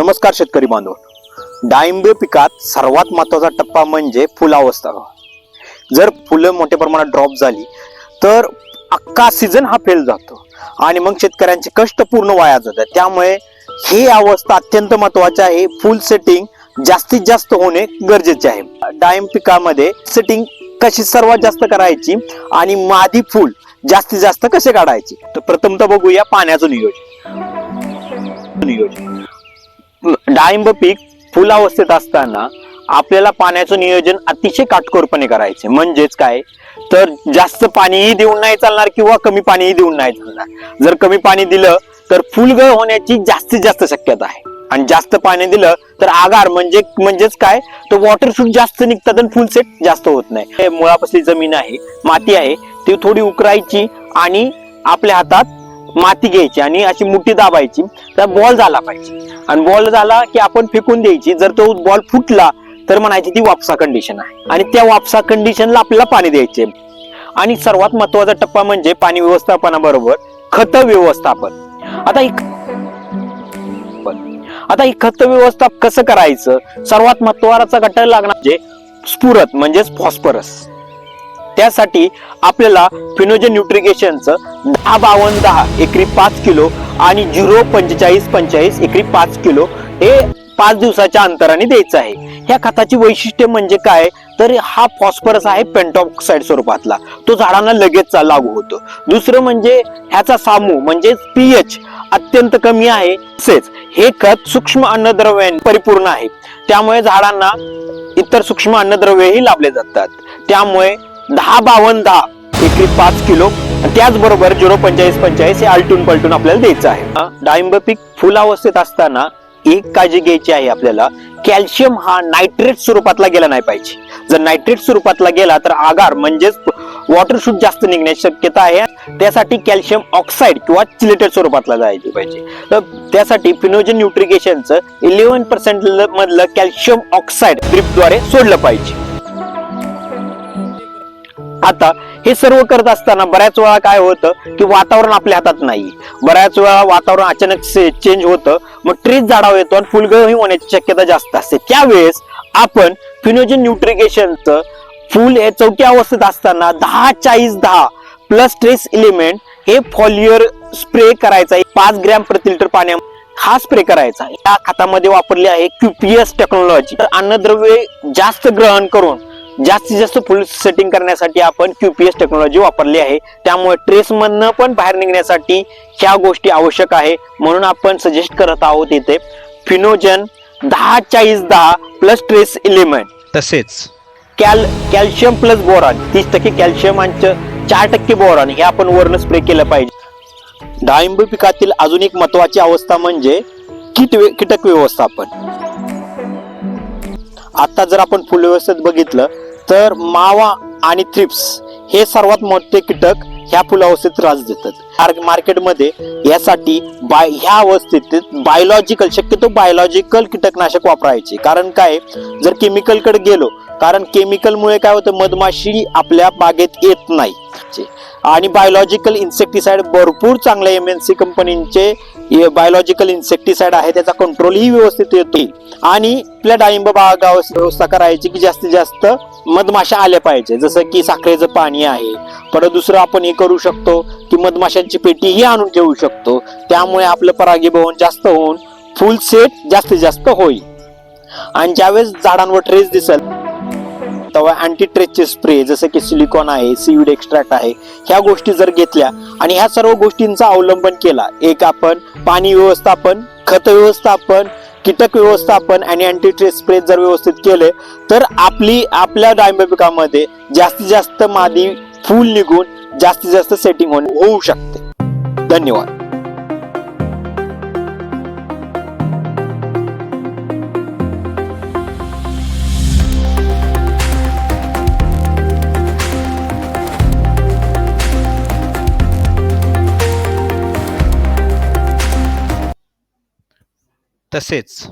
नमस्कार शेतकरी बांधव. डाळिंब पिकात सर्वात महत्त्वाचा टप्पा म्हणजे फुलावस्था. जर फुलं मोठ्या प्रमाणात ड्रॉप झाली तर अख्खा सीझन हा फेल जातो आणि मग शेतकऱ्यांचे कष्ट पूर्ण वाया जातात. त्यामुळे ही अवस्था अत्यंत महत्वाची आहे. फुल सेटिंग जास्तीत जास्त होणे गरजेचे आहे. डाळिंब पिकामध्ये सेटिंग कशी सर्वात जास्त करायची आणि मादी फुल जास्तीत जास्त कसे काढायचे? तर प्रथमतः बघूया पाण्याचं नियोजन. नियोजन. डाळिंब पीक फुलावस्थेत असताना आपल्याला पाण्याचं नियोजन अतिशय काटकोरपणे करायचे. म्हणजेच काय? तर जास्त पाणीही देऊन नाही चालणार किंवा कमी पाणीही देऊन नाही चालणार. जर कमी पाणी दिलं तर फुलगळ होण्याची जास्तीत जास्त शक्यता आहे. आणि जास्त पाणी दिलं तर आगार म्हणजे म्हणजेच काय? तर वॉटर शूट जास्त निघतात आणि फुल सेट जास्त होत नाही. मुळापासली जमीन आहे माती आहे ती थोडी उकरायची आणि आपल्या हातात माती घ्यायची आणि अशी मुठी दाबायची. तर बॉल झाला पाहिजे. आणि बॉल झाला की आपण फेकून द्यायची. जर तो बॉल फुटला तर म्हणायची ती वापसा कंडिशन आहे. आणि त्या वापसा कंडिशनला आपल्याला पाणी द्यायचे. आणि सर्वात महत्त्वाचा टप्पा म्हणजे पाणी व्यवस्थापनाबरोबर खत व्यवस्थापन. आता एक आता ही खत व्यवस्थाप कसं करायचं? सर्वात महत्त्वाचा घटक लागणार म्हणजे स्फुरत म्हणजेच फॉस्फरस त्यासाठी आपल्याला फिनोजन न्यूट्रिकेशनचं दहा बावन्न दहा एकरी पाच किलो आणि झिरो पंचेचाळीस पंचेचाळीस एकरी पाच किलो हे पाच दिवसाच्या अंतराने द्यायचं आहे. ह्या खताची वैशिष्ट्य म्हणजे काय? तर हा फॉस्फरस आहे पेंटॉक्साईड स्वरूपातला. तो झाडांना लगेच लागू होतो. दुसरं म्हणजे ह्याचा सामू म्हणजे पीएच अत्यंत कमी आहे. तसेच हे खत सूक्ष्म अन्नद्रव्यांनी परिपूर्ण आहे. त्यामुळे झाडांना इतर सूक्ष्म अन्नद्रव्यही लाभले जातात. त्यामुळे दहा बावन्न दहा. एकरी पाच किलो. आणि त्याचबरोबर झिरो पंचेचाळीस पंचेचाळीस हे आलटून पलटून आपल्याला द्यायचं आहे. डाळिंब पीक फुलावस्थेत असताना एक काळजी घ्यायची आहे आपल्याला. कॅल्शियम हा नायट्रेट स्वरूपातला गेला नाही पाहिजे. जर नायट्रेट स्वरूपातला गेला तर आगार म्हणजेच वॉटर शूट जास्त निघण्याची शक्यता आहे. त्यासाठी कॅल्शियम ऑक्साईड किंवा चिलेटेड स्वरूपातला जायची पाहिजे. तर त्यासाठी फिनोजन न्यूट्रिकेशनचं इलेव्हन पर्सेंट मधलं कॅल्शियम ऑक्साईड ड्रिपद्वारे सोडलं पाहिजे. आता हे सर्व करत असताना बऱ्याच वेळा काय होतं की वातावरण आपल्या हातात नाही. बऱ्याच वेळा वातावरण अचानक चेंज होतं मग ट्रीज झाडावर येतो आणि फुलगळही होण्याची शक्यता जास्त असते. त्यावेळेस आपण फिनोजन न्यूट्रिगेशनचं फुल हे चौथ्या अवस्थेत असताना दहा चाळीस दहा प्लस ट्रेस इलिमेंट हे फॉलियर स्प्रे करायचा आहे. पाच ग्रॅम प्रति लिटर पाण्या हा स्प्रे करायचा या खतामध्ये वापरली आहे क्यूपीएस टेक्नॉलॉजी तर अन्नद्रव्ये जास्त ग्रहण करून जास्तीत जास्त फुल सेटिंग करण्यासाठी आपण क्यूपीएस टेक्नॉलॉजी वापरली आहे. त्यामुळे ट्रेस मधनं पण बाहेर निघण्यासाठी ह्या गोष्टी आवश्यक आहे. म्हणून आपण सजेस्ट करत आहोत इथे फिनोजन दहा चाळीस दहा प्लस ट्रेस एलिमेंट तसेच. कॅल कॅल्शियम प्लस बोरॉन तीस टक्के कॅल्शियम आणि चार टक्के बोरॉन हे आपण वर्ण स्प्रे केलं पाहिजे. डाळिंब पिकातील अजून एक महत्वाची अवस्था म्हणजे कीट कीटक व्यवस्थापन. आता जर आपण फुल व्यवस्थेत बघितलं तर मावा आणि थ्रिप्स हे सर्वात मोठे कीटक ह्या फुलावस्थेत त्रास देतात. मार्केटमध्ये यासाठी बाय ह्या अवस्थेत बायोलॉजिकल शक्यतो बायोलॉजिकल कीटकनाशक वापरायचे. कारण काय? जर केमिकलकडे गेलो कारण केमिकलमुळे काय होतं? मधमाशी आपल्या बागेत येत नाही. आणि बायोलॉजिकल इन्सेक्टिसाइड भरपूर चांगल्या एम एन सी कंपनींचे बायोलॉजिकल इन्सेक्टिसाइड आहे त्याचा कंट्रोलही व्यवस्थित येते. आणि आपल्या डाळिंब बागा व्यवस्था करायची की जास्तीत जास्त मधमाशा आल्या पाहिजे. जसं की साखरेचं पाणी आहे. परत दुसरं आपण हे करू शकतो की मधमाशांची पेटीही आणून ठेवू शकतो. त्यामुळे आपलं परागीभवन जास्त होऊन फुल सेट जास्तीत जास्त होईल. आणि ज्यावेळेस झाडांवर ट्रेस दिसेल तेव्हा अँटी ट्रेसचे स्प्रे जसं की सिलिकॉन आहे सीविड एक्स्ट्रॅक्ट आहे ह्या गोष्टी जर घेतल्या आणि ह्या सर्व गोष्टींचा अवलंबन केला एक आपण पाणी व्यवस्थापन खत व्यवस्थापन कीटक व्यवस्थापन आणि अँटी ट्रेस स्प्रे जर व्यवस्थित केले तर आपली आपल्या डाळिंब पिकामध्ये जास्तीत जास्त मादी फूल निघून जास्तीत जास्त सेटिंग होऊ शकते. धन्यवाद. तसेच